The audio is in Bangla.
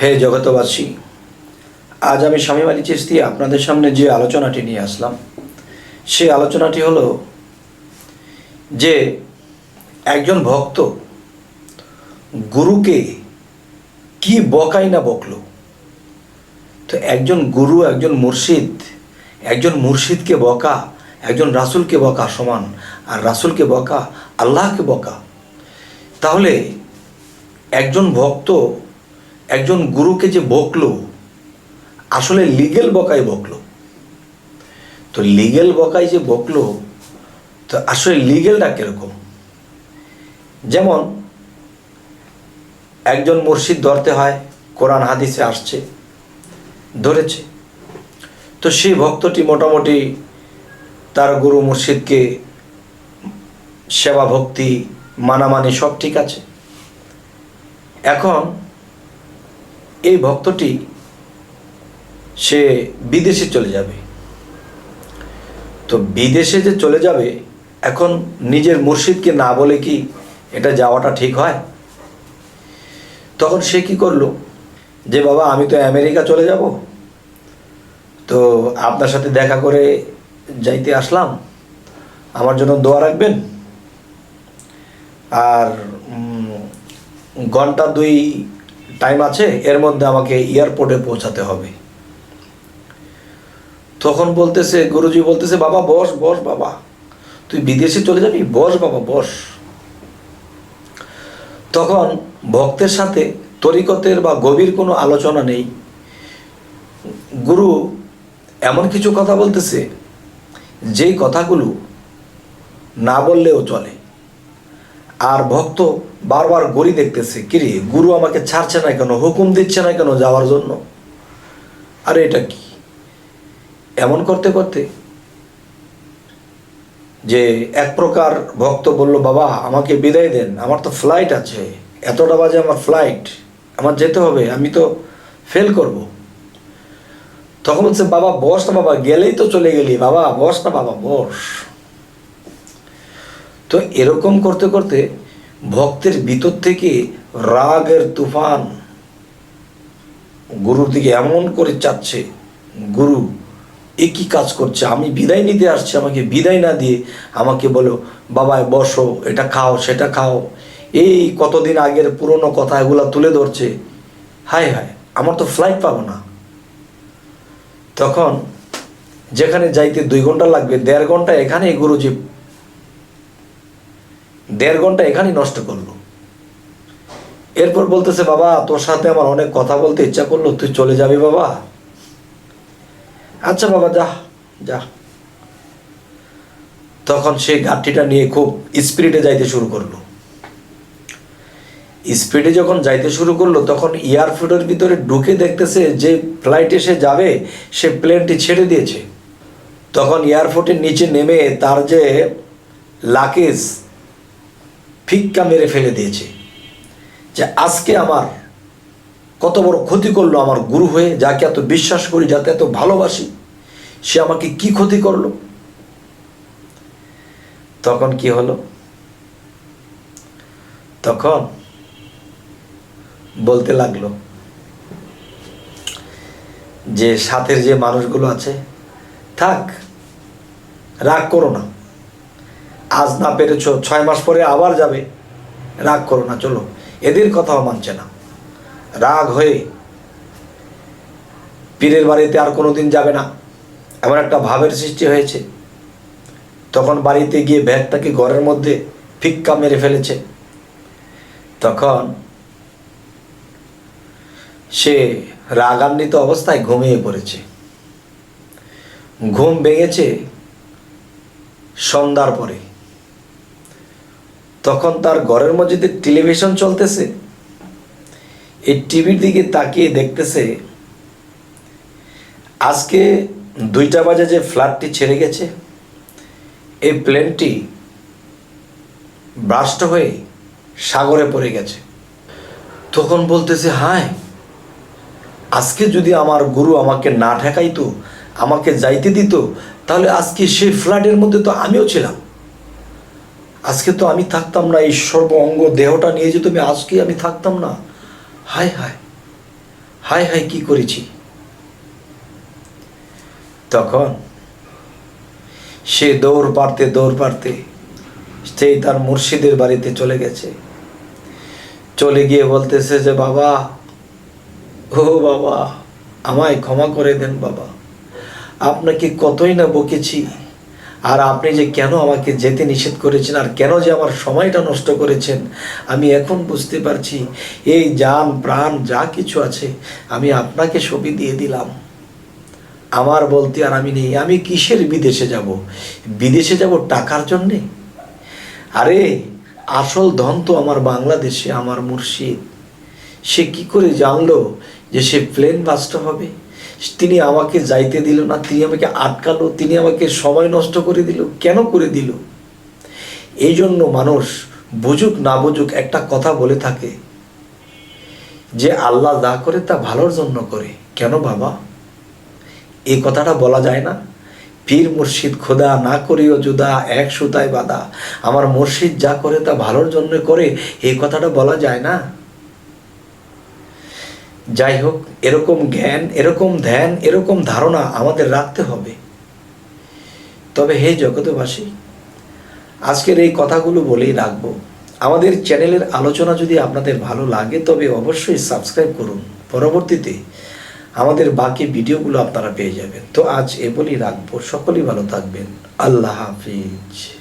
হে জগতবাসী, আজ আমি স্বামী আলী চিস্তি আপনাদের সামনে যে আলোচনাটি নিয়ে আসলাম সেই আলোচনাটি হলো যে একজন ভক্ত গুরুকে কি বকাই না বকলো। তো একজন গুরু, একজন মুর্শিদ, একজন মুর্শিদকে বকা, একজন রাসূলকে বকা সমান, আর রাসূলকে বকা, আল্লাহকে বকা। তাহলে একজন ভক্ত একজন গুরুকে যে বকলো, আসলে লিগেল বকাই বকলো। তো লিগেল বকাই যে বকলো, তো আসলে লিগেলটা কীরকম? যেমন, একজন মুর্শিদ ধরতে হয়, কোরআন হাদিসে আসছে, ধরেছে। তো সেই ভক্তটি মোটামুটি তার গুরু মুর্শিদকে সেবা ভক্তি, মানামানি সব ঠিক আছে। এখন এই ভক্তটি সে বিদেশে চলে যাবে। তো বিদেশে যে চলে যাবে, এখন নিজের মুর্শিদকে না বলে কি এটা যাওয়াটা ঠিক হয়? তখন সে কি করল? যে বাবা, আমি তো আমেরিকা চলে যাব। তো আপনার সাথে দেখা করে যাইতে আসলাম। আমার জন্য দোয়া রাখবেন। আর ঘণ্টা দুই টাইম আছে, এর মধ্যে আমাকে এয়ারপোর্টে পৌঁছাতে হবে। তখন বলতেছে, গুরুজি বলতেছে, বাবা, বস বস, বাবা। তুই বিদেশে চলে যাবি? বস, বাবা, বস। তখন ভক্তের সাথে তরিকতের বা গভীর কোনো আলোচনা নেই। গুরু এমন কিছু কথা বলতেছে, যেই কথাগুলো না বললেও চলে। আর ভক্ত বারবার গড়ি দেখতেছে কিরে গুরু আমাকে ছাড়ছে না কেন? হুকুম দিচ্ছে না কেন যাওয়ার জন্য? আরে এটা কি? এমন করতে করতে যে এক প্রকার ভক্ত বলল, বাবা, আমাকে বিদায় দেন, আমার তো ফ্লাইট আছে। এতটা বাজে আমার ফ্লাইট আমার যেতে হবে, আমি তো ফেল করব। তখন বলছে, বাবা, বস না বাবা, গেলেই তো চলে গেলি। বাবা, বস না বাবা, বস। তো এরকম করতে করতে ভক্তের ভিতর থেকে রাগের তুফান গুরুর দিকে এমন করে চাচ্ছে, গুরু, এ কাজ করছে? আমি বিদায় নিতে আসছি, আমাকে বিদায় না দিয়ে আমাকে বলো বাবায় বসো, এটা খাও, সেটা খাও। এই কতদিন আগের পুরনো কথা এগুলো তুলে ধরছে। হায় হায়, আমার তো ফ্লাইট পাবো না। তখন যেখানে যাইতে দুই ঘণ্টা লাগবে, দেড় ঘণ্টা এখানেই গুরুজি দেড় ঘণ্টা এখানেই নষ্ট করল। এরপর বলতেছে, বাবা, তোর সাথে আমার অনেক কথা বলতে ইচ্ছা করল, তুই চলে যাবি বাবা? আচ্ছা বাবা, যা যা। তখন সে গাড়িটা নিয়ে খুব স্পিডে যাইতে শুরু করল। স্পিডে যখন যাইতে শুরু করল, তখন এয়ারপোর্টের ভিতরে ঢুকে দেখতেছে যে ফ্লাইটে সে যাবে, সে প্লেনটি ছেড়ে দিয়েছে। তখন এয়ারপোর্টের নিচে নেমে তার যে লাকেজ ফিক্কা মেরে ফেলে দিয়েছে যে আজকে আমার কত বড় ক্ষতি করল আমার গুরু হয়ে, যাকে এত বিশ্বাস করি, যাতে এত ভালোবাসি, সে আমাকে কি ক্ষতি করল? তখন কি হলো? তখন বলতে লাগল যে সাথের যে মানুষগুলো আছে, থাক, রাগ করো না। আজ না পেরেছ, ছয় মাস পরে আবার যাবে। রাগ করো না, চলো। এদের কথাও মানছে না। রাগ হয়ে পীরের বাড়িতে আর কোনো দিন যাবে না। এমন একটা ভাবের সৃষ্টি হয়েছে। তখন বাড়িতে গিয়ে ব্যাগটাকে ঘরের মধ্যে ফিক্কা মেরে ফেলেছে। তখন সে রাগান্বিত অবস্থায় ঘুমিয়ে পড়েছে। ঘুম ভেঙেছে সন্ধ্যার পরে। তখন তার ঘরের যে টেলিভিশন চলতেছে। এই টিভির দিকে তাকিয়ে দেখতেছে, আজকে দুইটা বাজে যে ফ্ল্যাটটি ছেড়ে গেছে, এই প্লেনটি ব্রাস্ট হয়ে সাগরে পড়ে গেছে। তখন বলতেছে, হায়, আজকে যদি আমার গুরু আমাকে না ঠেকাইতো, আমাকে যাইতে দিত, তাহলে আজকে সেই ফ্ল্যাটের মধ্যে তো আমিও ছিলাম। আজকে তো আমি থাকতাম না, এই সর্ব অঙ্গ দেহটা নিয়ে যেত আমি আজকে আমি থাকতাম না। হায় হায় হায় হায় কি করেছি? তখন সে দৌড় পারতে দৌড় পারতে সেই তার মুর্শিদের বাড়িতে চলে গেছে। চলে গিয়ে বলতেছে যে, বাবা, ও বাবা, আমায় ক্ষমা করে দেন বাবা। আপনাকে কতই না বকেছি। আর আপনি যে কেন আমাকে যেতে নিষেধ করেছেন আর কেন যে আমার সময়টা নষ্ট করেছেন, আমি এখন বুঝতে পারছি। এই যান, প্রাণ, যা কিছু আছে, আমি আপনাকে ছবি দিয়ে দিলাম। আমার বলতে আর আমি নেই, আমি কিসের বিদেশে যাব? বিদেশে যাব টাকার জন্যে? আরে, আসল ধন তো আমার বাংলাদেশে, আমার মুর্শিদ। সে কি করে জানলো যে সে প্লেন বাসটা হবে? তিনি আমাকে যাইতে দিল না, তিনি আমাকে আটকালো, তিনি আমাকে সময় নষ্ট করে দিল। কেন করে দিল? এই জন্য মানুষ বুঝুক না বুঝুক একটা কথা বলে থাকে যে আল্লাহ যা করে তা ভালোর জন্য করে। কেন বাবা? এই কথাটা বলা যায় না, পীর মুর্শিদ খোদা না করিও জুদা এক সুতায় বাদা আমার মুর্শিদ যা করে তা ভালোর জন্য করে, এই কথাটা বলা যায় না। যাই হোক এরকম জ্ঞান, এরকম ধ্যান, এরকম ধারণা আমাদের রাখতে হবে। তবে হে জগতবাসী আজকের এই কথাগুলো বলেই রাখব। আমাদের চ্যানেলের আলোচনা যদি আপনাদের ভালো লাগে, তবে অবশ্যই সাবস্ক্রাইব করুন। পরবর্তীতে আমাদের বাকি ভিডিওগুলো আপনারা পেয়ে যাবেন। তো আজ এ বলেই রাখব। সকলেই ভালো থাকবেন। আল্লাহ হাফিজ।